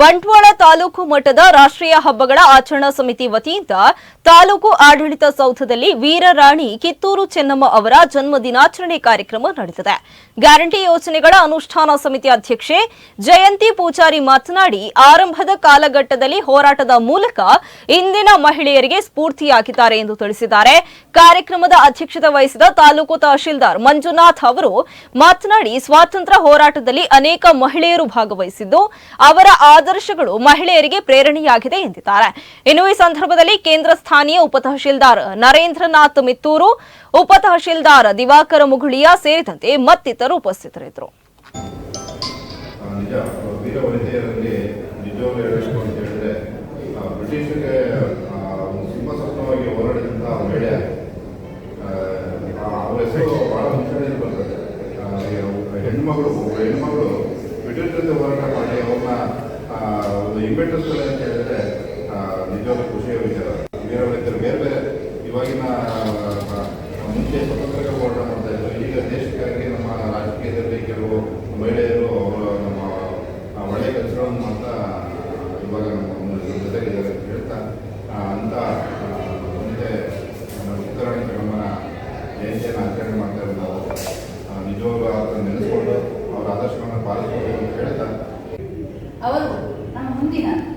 ಬಂಟ್ವಾಳ ತಾಲೂಕು ಮಟ್ಟದ ರಾಷ್ಟ್ರೀಯ ಹಬ್ಬಗಳ ಆಚರಣಾ ಸಮಿತಿ ವತಿಯಿಂದ ತಾಲೂಕು ಆಡಳಿತ ಸೌಧದಲ್ಲಿ ವೀರರಾಣಿ ಕಿತ್ತೂರು ಚೆನ್ನಮ್ಮ ಅವರ ಜನ್ಮ ದಿನಾಚರಣೆ ಕಾರ್ಯಕ್ರಮ ನಡೆದಿದೆ. ಗ್ಯಾರಂಟಿ ಯೋಜನೆಗಳ ಅನುಷ್ಠಾನ ಸಮಿತಿ ಅಧ್ಯಕ್ಷೆ ಜಯಂತಿ ಪೂಜಾರಿ ಮಾತನಾಡಿ, ಆರಂಭದ ಕಾಲಘಟ್ಟದಲ್ಲಿ ಹೋರಾಟದ ಮೂಲಕ ಇಂದಿನ ಮಹಿಳೆಯರಿಗೆ ಸ್ಫೂರ್ತಿಯಾಗಿದ್ದಾರೆ ಎಂದು ತಿಳಿಸಿದ್ದಾರೆ. ಕಾರ್ಯಕ್ರಮದ ಅಧ್ಯಕ್ಷತೆ ವಹಿಸಿದ ತಾಲೂಕು ತಹಶೀಲ್ದಾರ್ ಮಂಜುನಾಥ್ ಅವರು ಮಾತನಾಡಿ, ಸ್ವಾತಂತ್ರ್ಯ ಹೋರಾಟದಲ್ಲಿ ಅನೇಕ ಮಹಿಳೆಯರು ಭಾಗವಹಿಸಿದ್ದು, ಅವರ ಆದರ್ಶಗಳು ಮಹಿಳೆಯರಿಗೆ ಪ್ರೇರಣೆಯಾಗಿದೆ ಎಂದಿದ್ದಾರೆ. ಇನ್ನು ಈ ಸಂದರ್ಭದಲ್ಲಿ ಕೇಂದ್ರ ಸ್ಥಾನೀಯ ಉಪತಹಶೀಲ್ದಾರ್ ನರೇಂದ್ರನಾಥ್ ಮಿತ್ತೂರು ಉಪತಹಶೀಲ್ದಾರ್ ದಿವಾಕರ ಮುಗುಳಿಯ ಸೇರಿದಂತೆ ಮತ್ತಿತರರು ಉಪಸ್ಥಿತರಿದ್ದರು. ಹೆಣ್ಮಗಳು ಹೆಣ್ಮಗಳು ಬ್ರಿಟಿಷ್ ಜೊತೆ ಹೋರಾಟ ಮಾಡಿ ಅವ್ರನ್ನ ಆ, ಒಂದು ಇನ್ವೆಂಟರ್ಸ್ ಅಂತ ಹೇಳಿದ್ರೆ ನಿಜವಾದ ಖುಷಿಯ ವಿಚಾರ. ವೀರ ವನಿತೆಯರು ಬೇರೆ ಬೇರೆ ಇವಾಗಿನ ಮುಂಚೆ ಸ್ವತಂತ್ರ ಹೋರಾಟ ಮಾಡ್ತಾ ಇದ್ರು. ಈಗ ದೇಶಕ್ಕಾಗಿ ನಮ್ಮ ರಾಜಕೀಯದಲ್ಲಿ ಕೆಲವು ಮಹಿಳೆಯರು, ಅವರು ನಮ್ಮ ಒಳ್ಳೆಯ ಕೆಲಸಗಳನ್ನು ಮಾಡ್ತಾ ಇವಾಗ ನಮ್ಮ ಜೊತೆಗಿದ್ದಾರೆ ಅಂತ ಹೇಳ್ತಾ ಅಂತ ಮುಂದೆ ನಮ್ಮ ಕಿತ್ತೂರಾಣಿ ಚೆನ್ನಮ್ಮನ ಜಯಂತಿಯನ್ನು ಆಚರಣೆ ಮಾಡ್ತಾ ಇರೋದು ಅವ್ರನ್ನ ನೆನೆಸ್ಕೊಂಡು ಅವರ ಆದರ್ಶಗಳನ್ನು ಪಾಲಿಸ್ಕೋಬೇಕು ಅಂತ ಹೇಳ್ತಾ. ಅವರು ನಮ್ಮ ಮುಂದಿನ